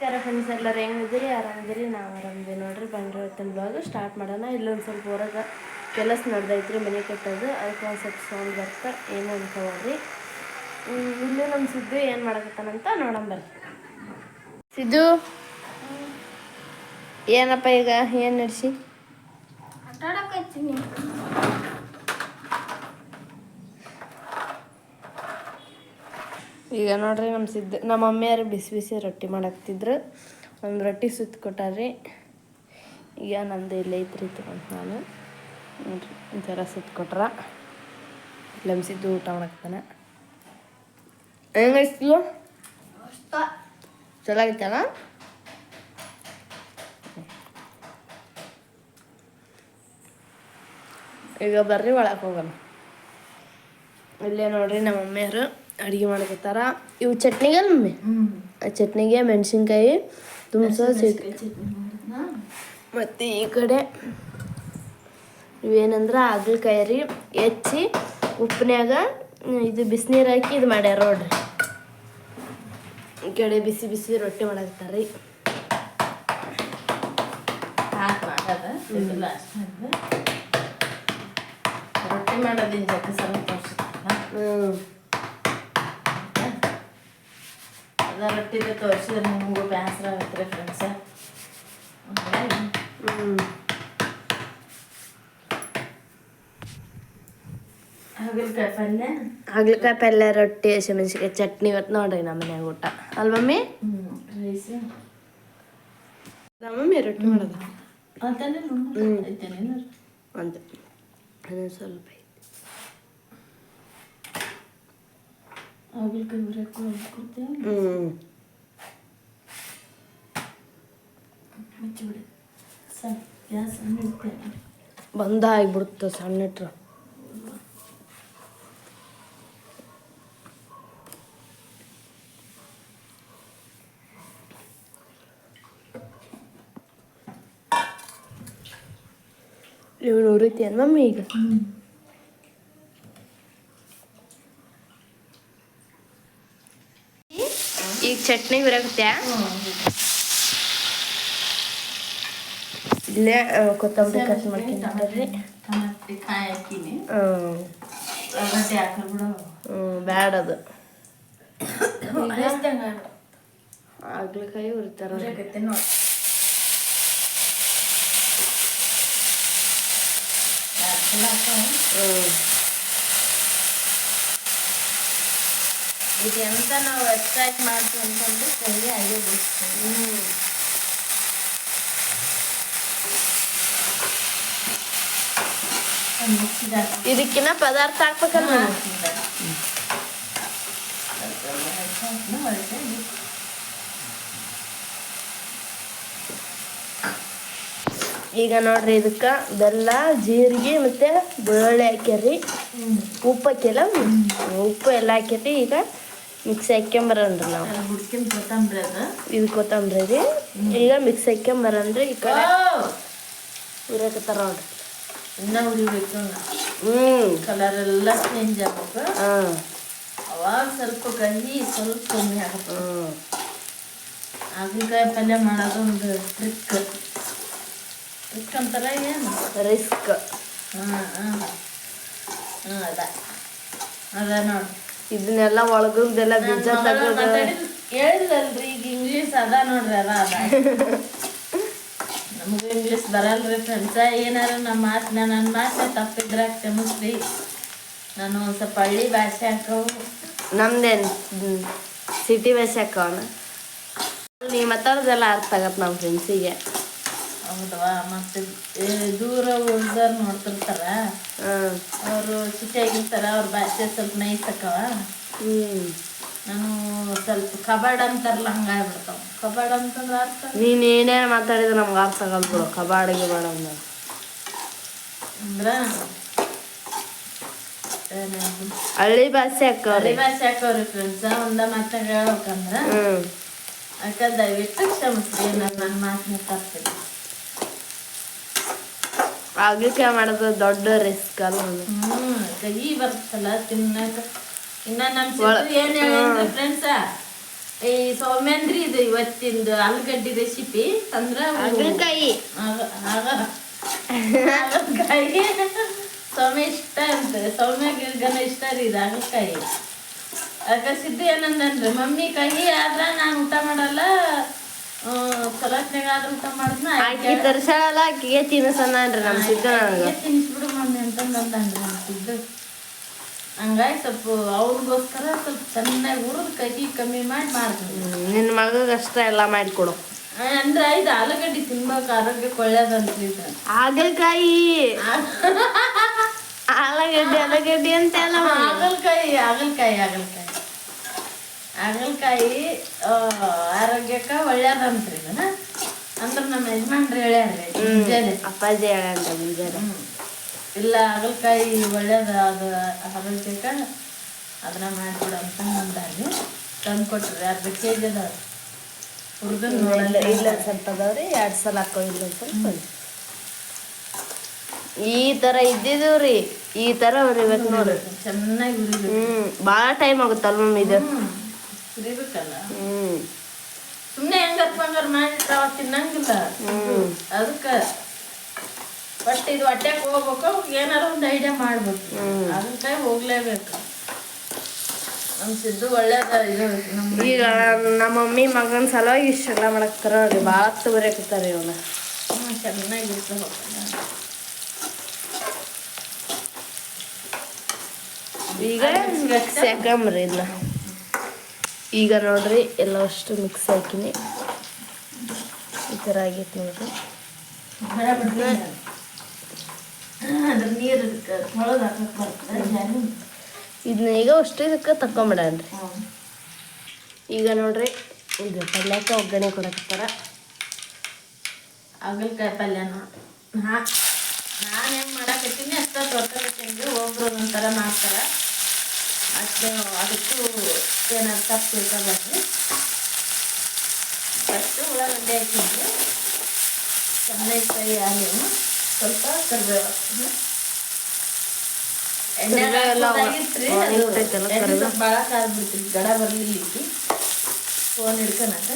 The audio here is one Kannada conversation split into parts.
ನಮಸ್ಕಾರ ಫ್ರೆಂಡ್ಸ್ ಎಲ್ಲರೂ ಹೆಂಗಿದ್ದೀರಿ? ಆರಾಮಿದ್ದೀರಿ? ನಾವು ಆರಾಮಿದ್ದೀವಿ ನೋಡ್ರಿ. ಬಂದ್ರೆ ಇವತ್ತಿನ ಬ್ಲಾಗ್ ಸ್ಟಾರ್ಟ್ ಮಾಡೋಣ. ಇಲ್ಲೊಂದು ಸ್ವಲ್ಪ ಹೊರಗೆ ಕೆಲಸ ನಡೆದೈತ್ರಿ ಮನೆ ಕಟ್ಟೋದು. ಅದಕ್ಕೆ ಒಂದು ಸ್ವಲ್ಪ ಸೌಂಡ್ ಬರ್ತಾ ಏನು ಹ್ಮ್, ಇಲ್ಲಿ ನಮ್ಮ ಸಿದ್ದು ಏನು ಮಾಡಕತ್ತಾನಂತ ನೋಡಂಬರ್ರಿ ಸಿದ್ದು? ಏನಪ್ಪ ಈಗ? ಏನು ನಡೆಸಿ? ಈಗ ನೋಡ್ರಿ ನಮ್ಮ ಸಿದ್ಧ ನಮ್ಮ ಮಮ್ಮಿಯಾರು ಬಿಸಿ ಬಿಸಿ ರೊಟ್ಟಿ ಮಾಡಾಕ್ತಿದ್ರು. ಒಂದು ರೊಟ್ಟಿ ಸುತ್ತ ಕೊಟ್ಟಾರ್ರಿ. ಈಗ ನಂದು ಇಲ್ಲೇ ಐತ್ರಿ ತಗೊಂಡು ನಾನು. ನೋಡ್ರಿ ಈ ಥರ ಸುತ್ತ ಕೊಟ್ರ. ನಮ್ಮ ಸಿದ್ಧ ಊಟ ಮಾಡಾಕ್ತಾನೆ ಹೆಂಗೈತಿಲ್ಲ ಚಲೋ ಆಗೈತಲ್ಲ ಈಗ ಬರ್ರಿ ಒಳಗೆ ಹೋಗೋಣ. ಇಲ್ಲೇ ನೋಡ್ರಿ ನಮ್ಮ ಮಮ್ಮಿಯವರು ಅಡುಗೆ ಮಾಡಕತ್ತಾರ ಇವು ಚಟ್ನಿಗೆ ಮಮ್ಮಿ? ಆ ಚಟ್ನಿಗೆ ಮೆಣಸಿನ್ಕಾಯಿ ತುಂಬಿಸೋ ಮತ್ತೆ ಮತ್ತು ಈ ಕಡೆ ಇವೇನಂದ್ರೆ ಹಾಗಲಕಾಯಿ ರೀ ಹೆಚ್ಚಿ ಉಪ್ಪಿನ್ಯಾಗ ಇದು ಬಿಸಿನೀರು ಹಾಕಿ ಇದು ಮಾಡ್ಯಾರ ನೋಡ್ರಿ. ಈ ಕಡೆ ಬಿಸಿ ಬಿಸಿ ರೊಟ್ಟಿ ಮಾಡಾಕತ್ತಾರ ರೀ. ರೊಟ್ಟಿ ತೋರಿಸ್ತಾರ ಹ್ಞೂ ಅದ ರೊಟ್ಟಿದೆ ತೋರಿಸಿದ್ರೆ ನಿಮಗೂ ಬೇಸರ ಆಗುತ್ತೆ ಫ್ರೆಂಡ್ಸ ಹಾಗಲಕಾಯಿ ಪಲ್ಯ? ಹಾಗಲಕಾಯಿ ಪಲ್ಯ ರೊಟ್ಟಿ ಹಸಿಮೆಣಸಿಕಾಯಿ ಚಟ್ನಿ ಇವತ್ತು ನೋಡ್ರಿ ನಮ್ಮ ಮನ್ಯಾಗ ಊಟ. ಅಲ್ವಾ ಮಮ್ಮಿ? ರೈಸ್. ಮಮ್ಮಿ ರೊಟ್ಟಿ ಮಾಡೋದು? ಅಂತಾನೆ ಅಂತ ಸ್ವಲ್ಪ ಐತಿ ಹಾಗಲಕಾಯಿ ಹುರಿಯಕ್ಕೆ ಕೊಡ್ತೇವೆ ಹ್ಞೂ ಮುಚ್ಚಿಬಿಡಿ ಸಣ್ಣ ಗ್ಯಾಸ್ ಸಣ್ಣ ಇಡ್ತೇನೆ ಬಂದ ಆಗಿಬಿಡುತ್ತೆ ಸಣ್ಣ ಇಟ್ರ ನೀವು ಉರಿತೀಯನ್ ಮಮ್ಮಿ ಈಗ ಚಟ್ನಿ ಬರಾಕತ್ಯಾ ಇಲ್ಲೇ ಕೊತ್ತಂಬರಿ ಕಟ್ ಹ್ಞೂ ಬ್ಯಾಡ ಅದು. ಆಗ್ಲಕಾಯಿ ಹಾಕವು. ಹ್ಞೂ ಇದು ಎಂತ ನಾವು ಎಕ್ಸ್ಟ್ರಾಕ್ಟ್ ಮಾಡ್ತೀವಿ ಅಂತಂದ್ರೆ ಕೈಗೆ ಹಾಗೆ ಬಿಡ್ತೀವಿ. ಇದಕ್ಕಿನ್ನ ಪದಾರ್ಥ ಹಾಕ್ಬೇಕಲ್ಲ ಈಗ ನೋಡ್ರಿ ಇದಕ್ಕ ಬೆಲ್ಲ ಜೀರಿಗೆ ಮತ್ತೆ ಬೆಳ್ಳುಳ್ಳಿ ಹಾಕ್ಯಾರಿ ಉಪ್ಪು ಹಾಕಿಲ್ಲ ಉಪ್ಪು ಎಲ್ಲ ಹಾಕ್ಯಾರಿ ಈಗ. ಮಿಕ್ಸಿ ಹಾಕ್ಕೊಂಬರನ್ರಿ ನಾವು ಹುಡ್ಕಿನ ಕೊತ್ತಂಬರಿ ಅದು. ಇದು ಕೊತ್ತಂಬರಿ ರೀ. ಈಗ ಮಿಕ್ಸ್ ಹಾಕ್ಯಂಬರಂದ್ರೆ ಈ ಕಡೆ ಉರಿಯಕತ್ತಾರ ನೋಡ್ರಿ. ಇನ್ನ ಉರಿಬೇಕು ಹ್ಞೂ ಕಲರ್ ಎಲ್ಲ ಚೇಂಜ್ ಆಗ್ಬೇಕು ಹಾಂ. ಅವಾಗ ಸ್ವಲ್ಪ ಕಹಿ ಸ್ವಲ್ಪ ಕಮ್ಮಿ ಆಗುತ್ತೆ. ಹಾಗಲಕಾಯಿ ಪಲ್ಯ ಮಾಡೋದು ಒಂದು ಟ್ರಿಕ್ ಟ್ರಿಕ್ ಅಂತಾರ ಏನು? ರಿಸ್ಕ್ ಹಾಂ ಹಾಂ. ಹಾಂ ಅದ. ಅದ ನೋಡಿ ಇದನ್ನೆಲ್ಲ ಒಳಗದೆಲ್ಲ ಬೀಜ ತೆಗೆದು. ಹೇಳಿದ್ರಲ್ರಿ ಈಗ ಇಂಗ್ಲೀಷ್ ಅದ ನೋಡ್ರಿ ಅದ ಅದ ನಮಗೂ ಇಂಗ್ಲೀಷ್ ಬರಲ್ರಿ ಫ್ರೆಂಡ್ಸ ಏನಾರ ನಮ್ಮ ಮಾತನ್ನ ನನ್ನ ಮಾತನ್ನ ತಪ್ಪಿದ್ರೆ ಕ್ಷಮಿಸ್ರಿ. ನಾನು ಒಂದು ಸ್ವಲ್ಪ ಹಳ್ಳಿ ಭಾಷೆ ಹಾಕವು. ನಮ್ದೇನು ಸಿಟಿ ಭಾಷೆ ಹಾಕೋಣ ನೀವು ಮಾತಾಡೋದೆಲ್ಲ ಅರ್ಥ ಆಗತ್ತೆ ನಮ್ಮ ಫ್ರೆಂಡ್ಸಿಗೆ ಹೌದವಾ ಮತ್ತೆ ದೂರ ಉಳ್ದವ್ರು ನೋಡ್ತಿರ್ತಾರ? ಅವರು ಸಿಟಿಯಾಗಿರ್ತಾರ ಅವ್ರ ಭಾಷೆ ಸ್ವಲ್ಪ ನೈಸ್ ಅಕ್ಕವ. ನಾನು ಸ್ವಲ್ಪ ಕಬಾಡ್ ಅಂತಾರಲ್ಲ ಹಂಗಾಗ್ಬಿಡ್ತಾವ ಕಬಾಡ್ ಅಂತಂದ್ರೆ ಅರ್ಥ? ನೀನು ಏನೇನು ಮಾತಾಡಿದ್ರೆ ನಮ್ಗೆ ಅರ್ಥ ಆಗಲ್ಲ ಬಿಡು. ಕಬಾಡಿ ಅಂದ್ರೆ ಅಂದ ಅಂದ್ರ? ಹಳ್ಳಿ ಭಾಷೆ ಹಳ್ಳಿ ಭಾಷೆ ಹಾಕೋರಿ ಫ್ರೆಂಡ್ಸ ಒಂದ ಮಾತಾಗ ಹೇಳ್ಬೇಕಂದ್ರ? ಅಕ್ಕ ದಯವಿಟ್ಟು ಕ್ಷಮಿಸ್ರಿ ಏನಾರ ನನ್ನ ಮಾತನ್ನ ತಪ್ಪಿಲ್ಲ ಆಗ್ಲಿಕ್ಕೆ ಮಾಡೋದು ದೊಡ್ಡ ರಿಸ್ಕ್ ಅಲ್ಲ. ಹ್ಮ್ ಕಹಿ ಬರ್ತಲ್ಲ ತಿನ್ನಕ. ಇನ್ನ ನಮ್ಮ ಸಿದ್ದು ಏನ್ ಹೇಳಿದ್ರು ಫ್ರೆಂಡ್ಸ ಈ ಸೌಮ್ಯಂದ್ರಿ ಇದು ಇವತ್ತಿಂದು ಆಲೂಗಡ್ಡಿ ರೆಸಿಪಿ ಅಂದ್ರ ಹಾಗಲಕಾಯಿ. ಹಾಗಲಕಾಯಿ. ಸೌಮ್ಯ ಇಷ್ಟ ಅಂತ. ಸೌಮ್ಯ ಗನ ಇಷ್ಟ ರೀ ಇದು ಹಾಗಲಕಾಯಿ. ಆಗ ಸಿದ್ದು ಏನಂದ್ರೆ ಮಮ್ಮಿ ಕಹಿ ಆದ್ರ ನಾನು ಊಟ ಮಾಡಲ್ಲ. ಊಟ ಮಾಡಿದ್ನ? ಆಕಿ ತರ್ಸಾಳಲ್ಲ ಆಕಿಗೆ ತಿನ್ಸನ್ರಿ ನಮ್ಮ ಸಿದ್ಧ ನನಗೆ. ತಿನ್ಸ್ಬಿಡು ಮಮ್ಮಿ ಅಂತಂದಂದ್ರಿ ನಮ್ಮ ಸಿದ್ದು ಹಂಗಾಗಿ ಸ್ವಲ್ಪ ಅವ್ರಿಗೋಸ್ಕರ ಸ್ವಲ್ಪ ಚೆನ್ನಾಗಿ ಹುರಿದು ಕಹಿ ಕಮ್ಮಿ ಮಾಡಿ ಮಾಡ್ತೀನಿ. ನಿನ್ನ ಮಗಗೆ ಅಷ್ಟ ಎಲ್ಲ ಮಾಡಿಕೊಡು. ಅಂದ್ರೆ ಇದು ಆಲೂಗಡ್ಡಿ ತಿನ್ಬೇಕು ಆರೋಗ್ಯಕ್ಕೆ ಒಳ್ಳೇದಂತ್ರಿ ಇದು. ಹಾಗಲಕಾಯಿ. ಆಲೂಗಡ್ಡೆ ಆಲೂಗಡ್ಡೆ ಅಂತ ಆಗಲ್ಕಾಯಿ ಹಾಗಲಕಾಯಿ ಹಾಗಲಕಾಯಿ. ಹಾಗಲಕಾಯಿ ಆರೋಗ್ಯಕ್ಕ ಒಳ್ಳೇದಂತ್ರಿ ಇದನ್ನ. ಅಂದ್ರೆ ನಮ್ಮ ಯಜಮಾನ್ರು ಹೇಳ್ಯಾರ್ರಿ ಮುಂಜಾನೆ. ಅಪ್ಪಾಜಿ ಹೇಳಂತ ಮುಂಜಾನೆ. ಇಲ್ಲ ಹಾಗಲಕಾಯಿ ಒಳ್ಳೇದ ಅದು ಆರೋಗ್ಯಕ್ಕೆ ಅದನ್ನ ಮಾಡ್ಕೊಡು ಅಂತ ಅಂದಾರಿ ತಂದು ಕೊಟ್ರಿ ಅರ್ಧ ಕೆ ಜಿ ಅದಾವ. ಹುರಿದು ಇಲ್ಲ ಇಲ್ಲ ಸ್ವಲ್ಪ ಅದಾವ್ರಿ ಎರಡು ಸಲ ಹಾಕೋ ಇಲ್ಲ ಸ್ವಲ್ಪ ಈ ಥರ ಇದ್ದಿದ್ದೀವ್ರಿ ಈ ಥರ ಉರಿಬೇಕು ನೋಡ್ರಿ. ಚೆನ್ನಾಗಿ ಭಾಳ ಟೈಮ್ ಆಗುತ್ತಲ್ಲ ಮಮ್ಮಿ ಇದು? ಹ್ಞೂ ಸುಮ್ಮನೆ ಹೆಂಗಾರ ಬಂಗಾರ ಮಾಡಿಟ್ರೆ ತಿನ್ನಂಗಿಲ್ಲ. ಅದಕ್ಕೆ ಫಸ್ಟ್ ಇದು ಹೊಟ್ಟೆಗೆ ಹೋಗ್ಬೇಕು ಏನಾರ ಒಂದು ಐಡಿಯಾ ಮಾಡ್ಬೇಕು. ಅದಕ್ಕೆ ಹೋಗ್ಲೇಬೇಕು. ನಮ್ಮ ಸಿದ್ದು ಒಳ್ಳೇದ ಇದು ಈಗ ನಮ್ಮ ಮಮ್ಮಿ ಮಗನ ಸಲುವಾಗಿ ಇಷ್ಟೆಲ್ಲ ಮಾಡಕ್ತಾರ ನೋಡ್ರಿ ಭಾಳ ತಗೋರಿಕತ್ತಾರೆ ಇವನ್ನ ಹ್ಮ್, ಚೆನ್ನಾಗಿ ಇರ್ತ ಈಗ ಸೆಕಮ್ರಿ ಇಲ್ಲ ಇದನ್ನ ಈಗ ನೋಡ್ರಿ ಎಲ್ಲ ಅಷ್ಟು ಮಿಕ್ಸ್ ಹಾಕಿನಿ. ಈ ಥರ ಆಗೈತೆ ನೋಡ್ರಿ. ಇದನ್ನ ಈಗ ಅಷ್ಟು ಇದಕ್ಕೆ ತಕೊಂಬಿಡನ್ರಿ ಈಗ ನೋಡ್ರಿ ಇದು ಪಲ್ಯಕ್ಕೆ ಒಗ್ಗರಣೆ ಕೊಡಕತ್ತಾರ. ಹಾಗಲ್ಕಾಯಿ ಪಲ್ಯನ? ನಾ ನಾನು ಹೆಂಗೆ ಮಾಡಕತ್ತೀನಿ ಅಷ್ಟ ತೊಗೊಳ್ತೀನಿ ಒಬ್ರು ಒಂಥರ ಮಾಡ್ತಾರೆ. ಅದಕ್ಕೂ ಏನಾದ್ರು ತಪ್ಪು ತಿಳ್ಕೊಬಾರ್ದು ಫಸ್ಟು ಉಳ್ಳಾಗಡ್ಡೆ ಹಾಕಿದ್ವಿ. ಚೆನ್ನಾಗಿ ಫ್ರೈ ಸ್ವಲ್ಪ ಕರಿಬೇವು. ಎಣ್ಣೆ ಭಾಳ ಕಾದ್ಬಿಡ್ತಿತ್ತು ಗಡ ಬರ್ಲಿಕ್ಕೆ ಫೋನ್ ಹಿಡ್ಕೊಳಕ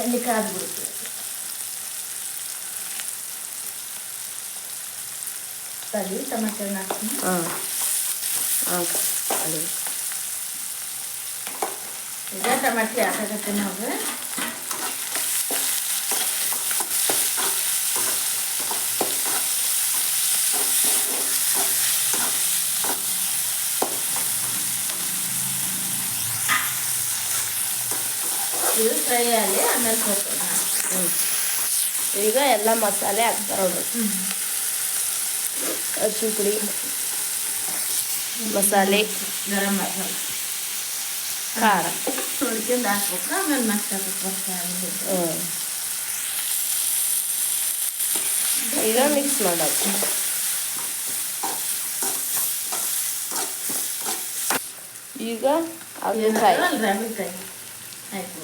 ಎಣ್ಣೆ ಕಾದ್ಬಿಡ್ತು. ಸರಿ ಟೊಮೆಟೊ ಹಾಕ್ತೀನಿ. ಹಾಂ. ಹಾಂ ಅದೇ ಈಗ ಟೊಮೆಟೊ ಹಾಕಕತ್ತೀನಿ ನಾವು? ಇದು ಫ್ರೈ ಆಗಲಿ ಆಮೇಲೆ ಹ್ಞೂ ಈಗ ಎಲ್ಲ ಮಸಾಲೆ ಹಾಕ್ತಾರೆ ನೋಡ್ರಿ ಅರಿಶಿನ ಪುಡಿ ಮಸಾಲೆ ಗರಂ ಮಸಾಲೆ. ಖಾರ. ನೋಡ್ಕೊಂಡು ಹಾಕ್ಬೇಕು ಆಮೇಲೆ ಮತ್ತೆ ಹ್ಞೂ ಈಗ ಮಿಕ್ಸ್ ಮಾಡೋದು. ಈಗ ಹಾಗಲಕಾಯಿ. ಹಾಗಲಕಾಯಿ ಆಯ್ತು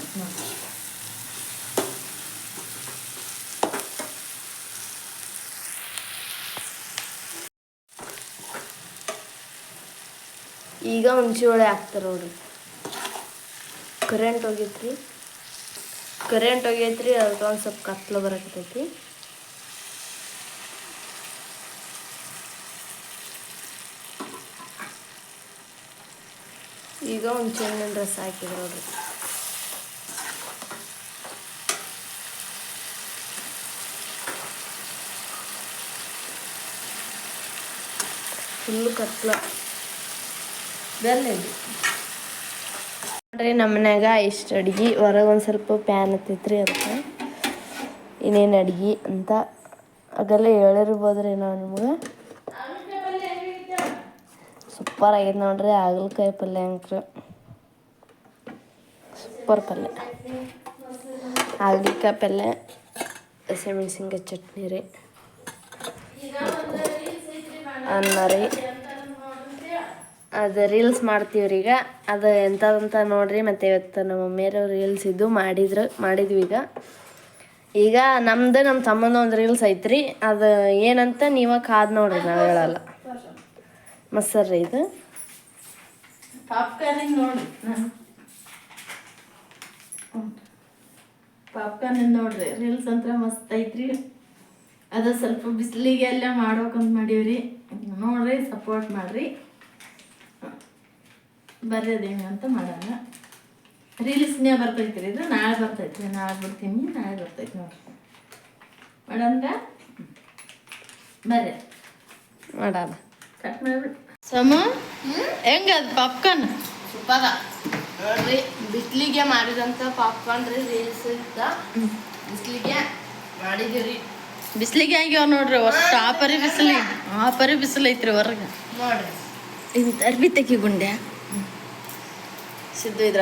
ಈಗ ಹುಣ್ಸೆ ಹೊಳೆ ಹಾಕ್ತಾರ ನೋಡ್ರಿ ಕರೆಂಟ್ ಹೋಗೈತ್ರಿ. ಕರೆಂಟ್ ಹೋಗೈತ್ರಿ, ಅದಕ್ಕೆ ಒಂದು ಸ್ವಲ್ಪ ಕತ್ಲು ಬರಕತ್ತೈತಿ. ಈಗ ಹುಣ್ಸೆ ಹಣ್ಣಿನ ರಸ ಹಾಕಿದ್ರು ನೋಡ್ರಿ. ಫುಲ್ಲು ಕತ್ಲ ನೋಡ್ರಿ ನಮ್ಮ ಮನ್ಯಾಗ ಇಷ್ಟು ಅಡುಗೆ, ಹೊರಗೆ ಒಂದು ಸ್ವಲ್ಪ ಪ್ಯಾನ್ ಹತ್ತೈತ್ರಿ ಅದಕ್ಕೆ. ಇನ್ನೇನು ಅಡುಗೆ ಅಂತ ಅದೆಲ್ಲ ಹೇಳಿರ್ಬೋದ್ರಿ ನಾವು ನಿಮ್ಗೆ. ಸೂಪರ್ ಆಗೈತೆ ನೋಡ್ರಿ ಹಾಗಲಕಾಯಿ ಪಲ್ಯ ಅಂಕ್ರ. ಸೂಪರ್ ಪಲ್ಯ. ಹಾಗಲಕಾಯಿ ಪಲ್ಯ, ಹಸಿಮೆಣ್ಸಿನ್ಕಾಯಿ ಚಟ್ನಿ ರೀ. ಅನ್ನ ರೀ. ಅದು ರೀಲ್ಸ್ ಮಾಡ್ತೀವ್ರಿ ಈಗ. ಅದು ಎಂಥದಂತ ನೋಡ್ರಿ, ಮತ್ತು ಇವತ್ತು ನಮ್ಮ ಮಮ್ಮಿಯರು ರೀಲ್ಸ್ ಇದ್ದು ಮಾಡಿದ್ರು, ಮಾಡಿದ್ವಿ ಈಗ. ಈಗ ನಮ್ಮದು ನಮ್ಮ ತಮ್ಮನ ಒಂದು ರೀಲ್ಸ್ ಐತ್ರಿ. ಅದು ಏನಂತ ನೀವ ಕಾದ್ ನೋಡ್ರಿ ನಾವು ಹೇಳಲ್ಲ. ಮೊಸರು ಇದು. ಪಾಪ್ಕಾರ್ನಿಂಗ್ ನೋಡ್ರಿ. ಪಾಪ್ಕಾರ್ನ್ ನೋಡ್ರಿ. ರೀಲ್ಸ್ ಅಂತ ಮಸ್ತ್ ಐತ್ರಿ. ಅದ ಸ್ವಲ್ಪ ಬಿಸಿಲಿಗೆ ಎಲ್ಲ ಮಾಡ್ಬೇಕಂತ ಮಾಡೀವ್ರಿ. ನೋಡ್ರಿ ಸಪೋರ್ಟ್ ಮಾಡ್ರಿ. ಬರ್ರಿ ಅದು ಅಂತ ಮಾಡೋಣ. ರೀಲ್ಸ್ನೇ ರೀ ಇದು? ನಾಳೆ ಬರ್ತೈತ್ರಿ ನಾಳೆ ಬರ್ತೀನಿ. ನಾಳೆ ಬರ್ತೈತಿ ನೋಡ್ರಿ. ಮಾಡೋಣ ಬರ್ರಿ. ಮಾಡೋಣ. ಕಟ್ ಮಾಡ್ಬಿಟ್ಟು ಸಮ ಹೆಂಗದ ಪಾಪ್ಕಾರ್ನ್ ಸೂಪರ ನೋಡ್ರಿ ಬಿಸ್ಲಿಗೆ ಮಾಡಿದಂಥ ಪಾಪ್ಕಾರ್ನ್ ರೀ ರೀಲ್ಸ್ ಬಿಸ್ಲಿಗೆ ಮಾಡಿದೀವಿ ಬಿಸಿಲಿಗೆ ಆಗ್ಯಾವ ನೋಡ್ರಿ ಅಷ್ಟು ಆ ಪರಿ ಬಿಸಿಲಿ ಆ ಪರಿ ಬಿಸಿಲು ಐತ್ರಿ ಹೊರಗೆ. ನೋಡ್ರಿ. ಇಂತ ಅರ್ಬಿ ತೆಗಿ ಗುಂಡೆ ಸಿದ್ದು ಇದ್ರ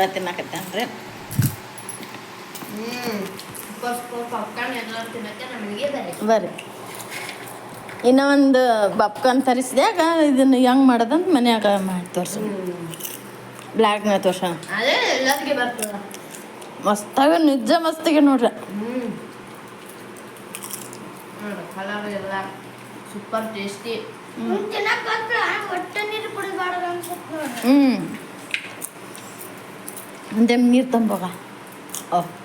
ನಮಗೆ ಬರೀ ಬರ್ರಿ. ಇನ್ನ ಒಂದು ಪಾಪ್ಕಾರ್ನ್ ತರಿಸಿದಾಗ ಇದನ್ನ ಹೆಂಗ್ ಮಾಡೋದಂತ ಮನ್ಯಾಗ ಮಾಡಿ ತೋರ್ಸು ಬ್ಲ್ಯಾಕ್ನ ತೋರ್ಸ ಮಸ್ತಾಗ ನಿಜ ಮಸ್ತಿಗೆ ನೋಡ್ರಿ. ಸೂಪರ್ ಟೇಸ್ಟಿ ಹೊಟ್ಟೆ 근데 밀던 뭐가 어.